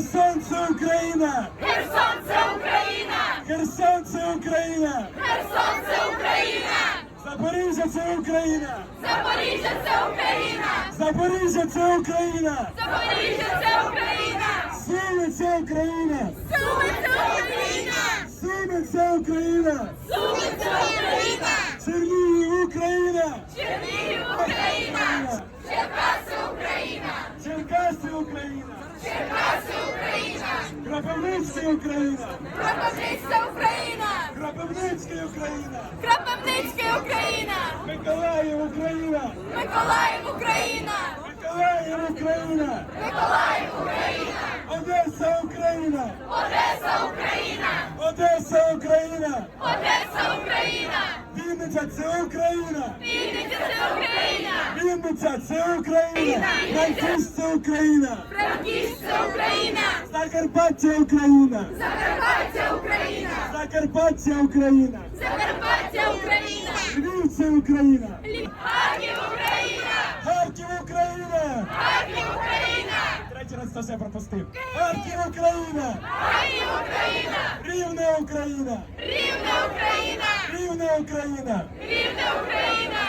Херсон це Україна! Херсон це Україна! Херсон це Україна! Херсон це Україна! Запоріжжя це Україна! Запоріжжя це Україна! Запоріжжя це Україна! Запоріжжя це Україна! Суми це Україна! Суми це Україна! Суми це Україна! Суми це Україна! Чернігів Україна! Чернігів Україна! Черкаси Україна! Черкаси Україна! Черкаси Україна! Кропивницький Україна! Кропивницька Україна! Кропивницький Україна! Кропивницька Україна! Миколаїв Україна! Миколаїв Україна! Миколаїв Україна! Миколаїв Україна! Одеса Україна! Одеса Україна! Одеса Україна! Одеса Україна! Вінниця це Україна! Вінниця це Україна! Вінниця це Україна! Франківськ це Україна! Франківськ це Україна! Закарпаття Україна! Закарпаття Україна! Закарпаття Україна! Закарпаття Україна! Львів це Україна! Харків Україна! Харків Україна! Харків Україна! Третій раз це все пропустив. Харків Україна! Харків Україна! Рівне Україна! Рівне Україна! Рівне Україна! Рівне Україна!